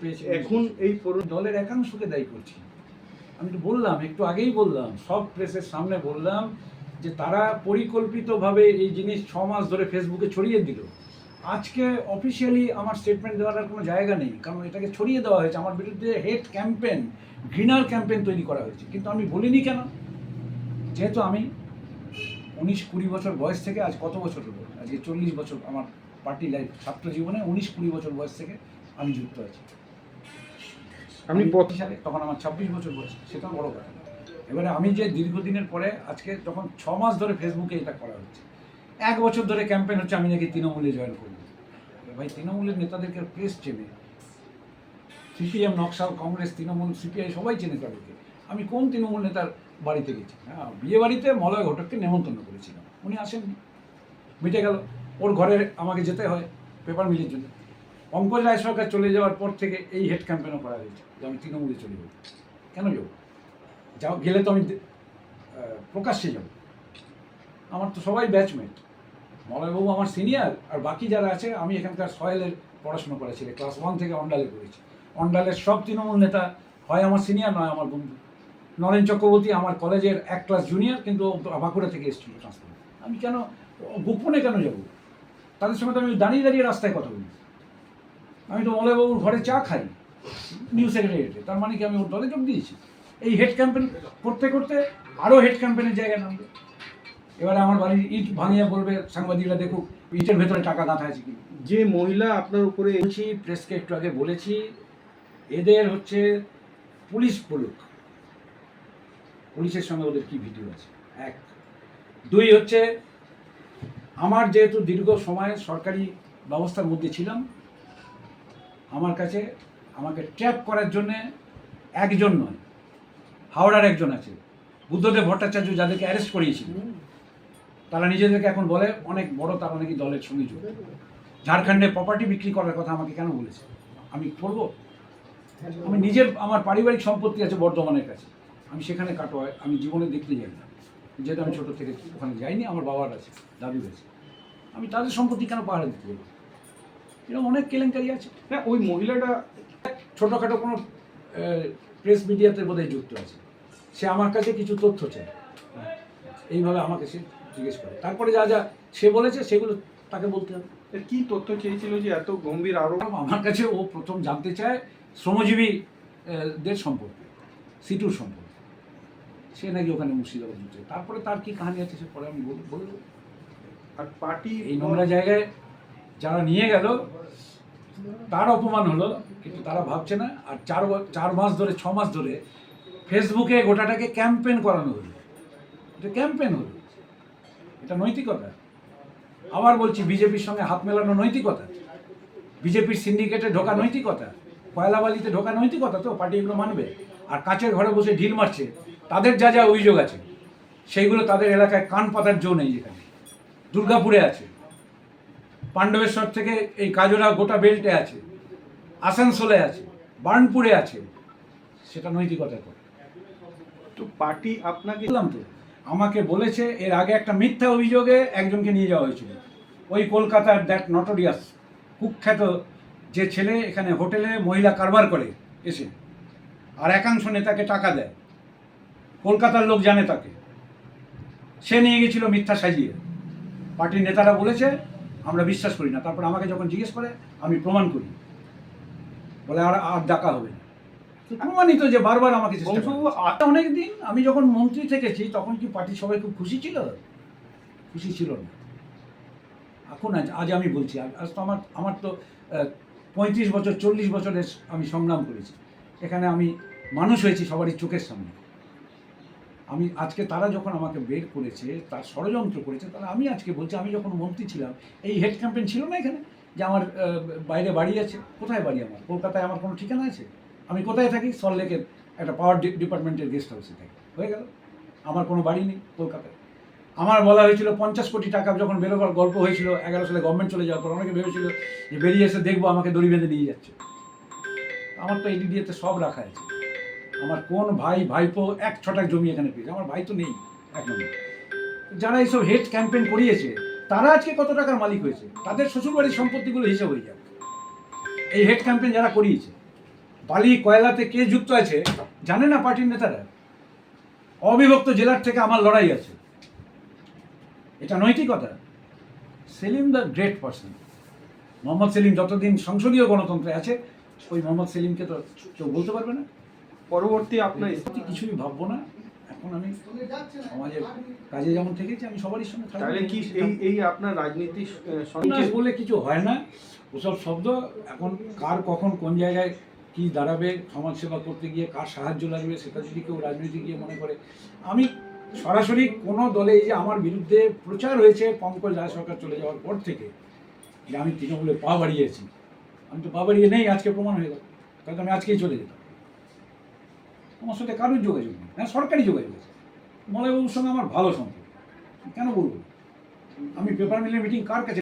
পেয়েছে এখন এই দলের একাংশকে দায়ী করছি। আমি তো বললাম একটু আগেই বললাম সব প্রেসের সামনে বললাম যে তারা পরিকল্পিতভাবে এই জিনিস ছ মাস ধরে ফেসবুকে ছড়িয়ে দিল। আজকে অফিসিয়ালি আমার স্টেটমেন্ট দেওয়ার আর কোনো জায়গা নেই কারণ এটাকে ছড়িয়ে দেওয়া হয়েছে। আমার বিরুদ্ধে হেড ক্যাম্পেন ঘৃণার ক্যাম্পেন তৈরি করা হয়েছে। কিন্তু আমি বলিনি কেন? যেহেতু আমি উনিশ কুড়ি বছর বয়স থেকে আজ কত বছর হলো? আজকে চল্লিশ বছর আমার পার্টি লাইফ ছাত্র জীবনে উনিশ কুড়ি বছর বয়স থেকে আমি যুক্ত আছি। আমি সালে তখন আমার ছাব্বিশ বছর বয়স সেটা বড় কথা। না। এবারে আমি যে দীর্ঘদিনের পরে আজকে যখন ছ মাস ধরে ফেসবুকে এটা করা হচ্ছে এক বছর ধরে ক্যাম্পেইন হচ্ছে আমি নাকি তৃণমূলে জয়েন করব। ভাই তৃণমূলের নেতাদেরকে প্রেস চেনে। সিপিএম নকশাল কংগ্রেস তৃণমূল সিপিআই সবাই চেনে তাদেরকে। আমি কোন তৃণমূল নেতার বাড়িতে গেছি? হ্যাঁ বিয়ে বাড়িতে মলয় ঘটককে নেমন্তন্ন করেছিলাম। উনি আসেননি। মিটে গেল। ওর ঘরে আমাকে যেতে হয় পেপার মিলের জন্য। পঙ্কজ রায় সরকার চলে যাওয়ার পর থেকে এই হেড ক্যাম্পেনও করা হয়েছে যে আমি তৃণমূলে চলে যাব। কেন যাব? যাও, গেলে তো আমি প্রকাশ্যে যাব। আমার তো সবাই ব্যাচমেট মলয়বাবু আমার সিনিয়র আর বাকি যারা আছে, আমি এখানকার সয়েলের পড়াশোনা করেছি ক্লাস ওয়ান থেকে অন্ডালে করেছি অন্ডালের সব তৃণমূল নেতা হয় আমার সিনিয়র নয় আমার বন্ধু। নরেন চক্রবর্তী আমার কলেজের এক ক্লাস জুনিয়র কিন্তু বাঁকুড়া থেকে এসেছিল ট্রান্সফার আমি কেন গোপনে কেন যাব? তাদের সঙ্গে তো আমি দাঁড়িয়ে দাঁড়িয়ে রাস্তায় কথা বলি। আমি তো মলয়বাবুর ঘরে চা খাই নিউ সেক্রেটারিয়েটে তার মানে কি আমি ওর দলে যোগ দিয়েছি? এই হেড ক্যাম্পেন করতে করতে আরও হেড ক্যাম্পেনের জায়গা নামবে। এবারে আমার বাড়ির ইট ভাঙিয়ে বলবে, সাংবাদিকরা দেখুক, ইটের ভেতরে টাকা গাঁথা আছে কি। যে মহিলা আপনার উপরে বলছি প্রেসকে একটু আগে বলেছি, এদের হচ্ছে পুলিশ বলুক। পুলিশের সঙ্গে ওদের কি ভিডিও আছে? এক। দুই হচ্ছে, আমার যেহেতু দীর্ঘ সময় সরকারি ব্যবস্থার মধ্যে ছিলাম আমার কাছে আমাকে ট্র্যাপ করার জন্যে একজন নয় হাওড়ার একজন আছে বুদ্ধদেব ভট্টাচার্য যাদেরকে অ্যারেস্ট করিয়েছিল। তারা নিজেদেরকে এখন বলে অনেক বড় তারা নাকি দলের সঙ্গে যুক্ত ঝাড়খণ্ডে প্রপার্টি বিক্রি করার কথা আমাকে কেন বলেছে? আমি করব? আমি নিজের আমার পারিবারিক সম্পত্তি আছে বর্ধমানের কাছে। আমি সেখানে কাটোয়ায় আমি জীবনে দেখতে যাই না। যেহেতু আমি ছোটো থেকে ওখানে যাইনি আমার বাবার আছে দাদুর আছে। আমি তাদের সম্পত্তি কেন পাহাড়ে দিতে যাব? এরকম অনেক কেলেঙ্কারি আছে। হ্যাঁ ওই মহিলাটা ছোটোখাটো কোনো প্রেস মিডিয়াতে বোধহয় যুক্ত আছে। সে আমার কাছে কিছু তথ্য চায়। এইভাবে আমাকে সে জিজ্ঞেস করে। তারপরে যা যা সে বলেছে সেগুলো তাকে বলতে হবে। এর কি তথ্য চেয়েছিল যে এত গম্ভীর আরও? আমার কাছে ও প্রথম জানতে চায় শ্রমজীবী দের সম্পর্কে সিটুর সম্পর্কে। সে নাকি ওখানে মুর্শিদাবাদ দিচ্ছে তারপরে তার কি কাহানি আছে সে পরে আমি বল- বলব আর পার্টি এই নোংরা জায়গায় যারা নিয়ে গেল, তার অপমান হলো, কিন্তু তারা ভাবছে না। আর চার চার মাস ধরে, ছ মাস ধরে ফেসবুকে গোটাটাকে ক্যাম্পেন করানো হলো। এটা ক্যাম্পেন হলো। এটা নৈতিকতা। আবার বলছি, বিজেপির সঙ্গে হাত মেলানো নৈতিকতা। বিজেপির সিন্ডিকেটে ঢোকা নৈতিকতা। কয়লাবালিতে ঢোকা নৈতিকতা তো, পার্টি এগুলো মানবে। আর কাছের ঘরে বসে ঢিল মারছে। তাদের যা যা অভিযোগ আছে, সেইগুলো তাদের এলাকায় কান পাতার জো নেই যেখানে। দুর্গাপুরে আছে। পাণ্ডবেশ্বর থেকে এই কাজরা গোটা বেল্টে আছে আসানসোলে আছে বার্নপুরে আছে সেটা নৈতিকতার কথা। তো পার্টি আপনাকে বললাম তো আমাকে বলেছে এর আগে একটা মিথ্যা অভিযোগে একজনকে নিয়ে যাওয়া হয়েছিল। ওই কলকাতার দ্যাট নটোরিয়াস কুখ্যাত যে ছেলে এখানে হোটেলে মহিলা কারবার করে এসে আর একাংশ নেতাকে টাকা দেয়। কলকাতার লোক জানে তাকে। সে নিয়ে গেছিল মিথ্যা সাজিয়ে। পার্টির নেতারা বলেছে আমরা বিশ্বাস করি না। তারপর আমাকে যখন জিজ্ঞেস করে আমি প্রমাণ করি। বলে আর আর ডাকা হবে প্রমাণিত যে বারবার আমাকে অনেক দিন আমি যখন মন্ত্রী থেকেছি তখন কি পার্টির সবাই খুব খুশি ছিল? খুশি ছিল না। এখন আজ আজ আমি বলছি আজ আজ তো আমার আমার তো পঁয়ত্রিশ বছর চল্লিশ বছরের আমি সংগ্রাম করেছি। এখানে আমি মানুষ হয়েছি সবারই চোখের সামনে। আমি আজকে তারা যখন আমাকে বের করেছে, তার ষড়যন্ত্র করেছে, তাহলে আমি আজকে বলছি, আমি যখন মন্ত্রী ছিলাম, এই হেড ক্যাম্পেন ছিল না এখানে? যে আমার বাইরে বাড়ি আছে। কোথায় বাড়ি আমার? কলকাতায় আমার কোনো ঠিকানা আছে? আমি কোথায় থাকি? সল্টলেকের একটা পাওয়ার ডিপার্টমেন্টের গেস্ট হাউসে থাকি। হয়ে গেল। আমার কোনো বাড়ি নেই কলকাতায়। আমার বলা হয়েছিল, পঞ্চাশ কোটি টাকা যখন বেরোবার গল্প হয়েছিল, এগারো সালে গভর্নমেন্ট চলে যাওয়ার পর অনেকে ভেবেছিল যে বেরিয়ে এসে দেখব, আমাকে দড়ি বেঁধে নিয়ে যাচ্ছে। আমার তো এডিডিএতে সব রাখা আছে। আমার কোন ভাই, ভাইপো এক ছটাক জমি এখানে পেয়েছে। আমার ভাই তো নেই এক যারা এইসব হেড ক্যাম্পেইন করিয়েছে, তারা আজকে কত টাকার মালিক হয়েছে? তাদের শ্বশুরবাড়ির সম্পত্তিগুলো হিসেব হয়ে যাবে। এই হেড ক্যাম্পেইন যারা করিয়েছে, বালি, কয়লাতে কে যুক্ত আছে, জানে না পার্টির নেতারা? অবিভক্ত জেলার থেকে আমার লড়াই আছে। এটা নৈতিকতা Salim the great person. Mohammad Salim যতদিন সংসদীয় গণতন্ত্রে আছে, ওই মোহাম্মদ সেলিমকে তো কেউ বলতে পারবে না। পরবর্তী আপনার কিছুই ভাববো না। এখন আমি সমাজের কাজে যেমন থেকেছি আমি সবারই সঙ্গে। তাহলে কি এই এই আপনার রাজনীতি সঙ্গে? বলে কিছু হয় না। ওসব শব্দ এখন কার কখন কোন জায়গায় কি দাঁড়াবে সমাজ সেবা করতে গিয়ে কার সাহায্য লাগবে সেটা যদি কেউ রাজনীতি গিয়ে মনে করে। আমি সরাসরি কোনো দলে এই যে আমার বিরুদ্ধে প্রচার হয়েছে পঙ্কজ রায় সরকার চলে যাওয়ার পর থেকে যে আমি তৃণমূলে পা বাড়িয়েছি। আমি তো পা বাড়িয়ে নেই আজকে প্রমাণ হয়ে গেল। তাহলে আমি আজকেই চলে যেতাম। আমার সাথে কারোর যোগাযোগ নেই। হ্যাঁ সরকারি যোগাযোগ আছে। মলয়বাবুর সঙ্গে আমার ভালো সম্পর্ক। কেন বলব? আমি পেপার মিলের মিটিং কার কাছে